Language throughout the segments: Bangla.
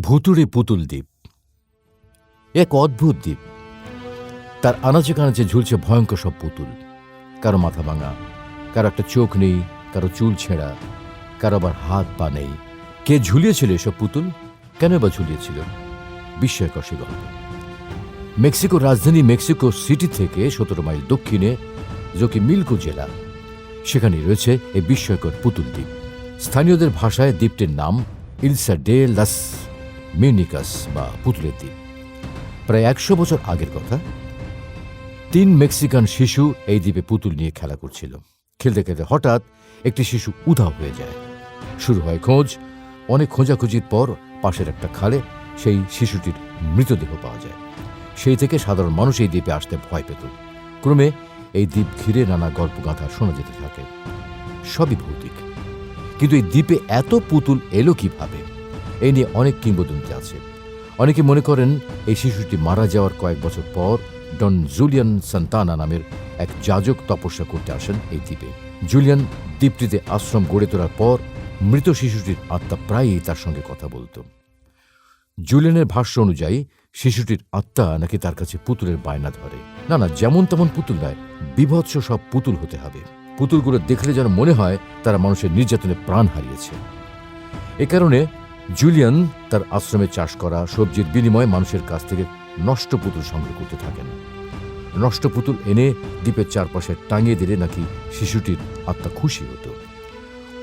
ভুতুড়ে পুতুল দ্বীপ। এক অদ্ভুত দ্বীপ। তার আনাচে কানাচে ঝুলছে ভয়ঙ্কর সব পুতুল। কারও মাথা ভাঙা, কারও একটা চোখ নেই, কারও চুল ছেঁড়া, কারও আবার হাত পা নেই। কে ঝুলিয়েছিল এসব পুতুল? কেন বা ঝুলিয়েছিল? বিস্ময়কর সে গল্প। মেক্সিকোর রাজধানী মেক্সিকো সিটি থেকে সতেরো মাইল দক্ষিণে জকি মিল্কো জেলা সেখানে রয়েছে এই বিস্ময়কর পুতুল দ্বীপ। স্থানীয়দের ভাষায় দ্বীপটির নাম ইলসা ডে লাস মিউনিকাস বা পুতুলের দ্বীপ। প্রায় একশো বছর আগের কথা, তিন মেক্সিকান শিশু এই দ্বীপে পুতুল নিয়ে খেলা করছিল। খেলতে খেলতে হঠাৎ একটি শিশু উধাও হয়ে যায়। শুরু হয় খোঁজ, অনেক খোঁজাখুঁজির পর পাশের একটা খালে সেই শিশুটির মৃতদেহ পাওয়া যায়। সেই থেকে সাধারণ মানুষ এই দ্বীপে আসতে ভয় পেত। ক্রমে এই দ্বীপ ঘিরে নানা গল্প গাথা শোনা যেতে থাকে। সবই ভৌতিক। কিন্তু এই দ্বীপে এত পুতুল এলো কীভাবে? এই নিয়ে অনেক কিংবদন্তি আছে। অনেকে মনে করেন এই শিশুটি মারা যাওয়ার কয়েক বছর পর ডন জুলিয়ান সান্তানা নামের এক যাজক তপস্যা করতে আসেন এই দ্বীপে। জুলিয়ান দ্বীপটিতে আশ্রম গড়ে তোলার পর মৃত শিশুটির আত্মা প্রায়ই তার সঙ্গে কথা বলতো। জুলিয়ানের ভাষ্য অনুযায়ী, শিশুটির আত্মা নাকি তার কাছে পুতুলের বায়না ধরে। না না, যেমন তেমন পুতুল নয়, বিভৎস সব পুতুল হতে হবে। পুতুলগুলো দেখলে যেন মনে হয় তারা মানুষের নির্যাতনে প্রাণ হারিয়েছে। এ কারণে জুলিয়ান তার আশ্রমে চাষ করা সবজির বিনিময়ে মানুষের কাছ থেকে নষ্ট পুতুল সংগ্রহ করতে থাকেন। নষ্ট পুতুল এনে দ্বীপের চারপাশে টাঙিয়ে দিলে নাকি শিশুটির আত্মা খুশি হতো।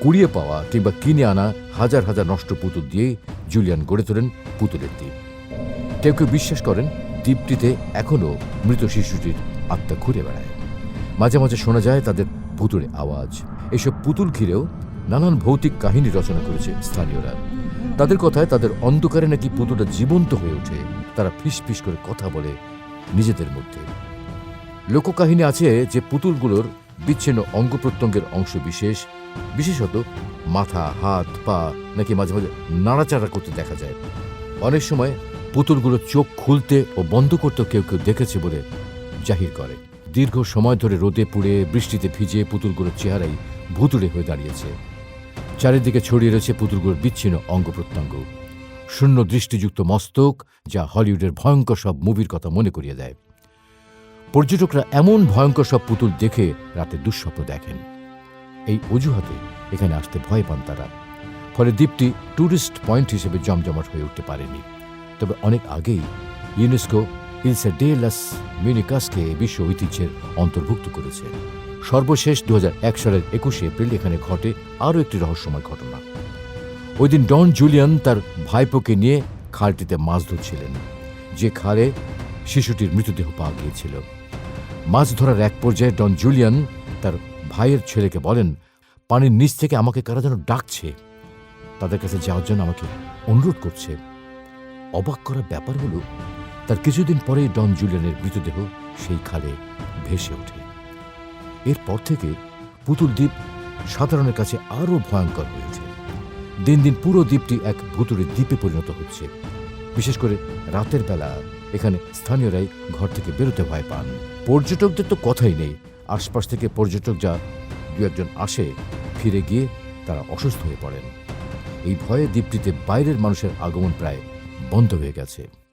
কুড়িয়ে পাওয়া কিংবা কিনে আনা হাজার হাজার নষ্ট পুতুল দিয়ে জুলিয়ান গড়ে তোলেন পুতুলের দ্বীপ। কেউ কেউ বিশ্বাস করেন, দ্বীপটিতে এখনও মৃত শিশুটির আত্মা ঘুরে বেড়ায়। মাঝে মাঝে শোনা যায় তাদের ভুতুড়ে আওয়াজ। এসব পুতুল ঘিরেও নানান ভৌতিক কাহিনী রচনা করেছে স্থানীয়রা। তাদের কথায় তাদের অন্ধকারে নাকি পুতুলটা জীবন্ত হয়ে ওঠে। তারা ফিস করে কথা বলে নিজেদের মধ্যে। লোককাহিনী আছে যে পুতুলগুলোর বিচ্ছিন্ন অঙ্গ প্রত্যঙ্গের অংশ বিশেষ, বিশেষত মাথা, হাত, পা নাকি মাঝে মাঝে নাড়াচাড়া করতে দেখা যায়। অনেক সময় পুতুলগুলো চোখ খুলতে ও বন্ধ করতে কেউ কেউ দেখেছে বলে জাহির করে। দীর্ঘ সময় ধরে রোদে পুড়ে বৃষ্টিতে ভিজে পুতুলগুলোর চেহারাই ভুতুড়ে হয়ে দাঁড়িয়েছে। চারিদিকে ছড়িয়ে রয়েছে পুতুলগুলোর বিচ্ছিন্ন অঙ্গ প্রত্যঙ্গ। শূন্য দৃষ্টিযুক্ত মস্তক, যা হলিউডের ভয়ঙ্কর সব মুভির কথা মনে করিয়ে দেয়। পর্যটকরা এমন ভয়ঙ্কর সব পুতুল দেখে রাতে দুঃস্বপ্ন দেখেন। এই অজুহাতে এখানে আসতে ভয় পান তারা। ফলে দ্বীপটি ট্যুরিস্ট পয়েন্ট হিসেবে জমজমাট হয়ে উঠতে পারেনি। তবে অনেক আগেই ইউনেস্কো ইলসে ডে লাস মিউনিকাসকে বিশ্ব ঐতিহ্যের অন্তর্ভুক্ত করেছে। সর্বশেষ দু হাজার এক সালের একুশে এপ্রিল এখানে ঘটে আরও একটি রহস্যময় ঘটনা। ওই দিন ডন জুলিয়ান তার ভাইপোকে নিয়ে খালটিতে মাছ ধরছিলেন, যে খালে শিশুটির মৃতদেহ পাওয়া গিয়েছিল। মাছ ধরার এক পর্যায়ে ডন জুলিয়ান তার ভাইয়ের ছেলেকে বলেন, পানির নিচ থেকে আমাকে কারা যেন ডাকছে? তাদের কাছে যাওয়ার জন্য আমাকে অনুরোধ করছে। অবাক করার ব্যাপার হলো, তার কিছুদিন পরেই ডন জুলিয়ানের মৃতদেহ সেই খালে ভেসে ওঠে। এরপর থেকে পুতুল দ্বীপ সাধারণের কাছে আরও ভয়ঙ্কর হয়েছে। দিন দিন পুরো দ্বীপটি এক ভুতুড়ে দ্বীপে পরিণত হচ্ছে। বিশেষ করে রাতের বেলা এখানে স্থানীয়রাই ঘর থেকে বেরোতে ভয় পান। পর্যটকদের তো কথাই নেই। আশপাশ থেকে পর্যটক যা দু একজন আসে, ফিরে গিয়ে তারা অসুস্থ হয়ে পড়েন। এই ভয়ে দ্বীপটিতে বাইরের মানুষের আগমন প্রায় বন্ধ হয়ে গেছে।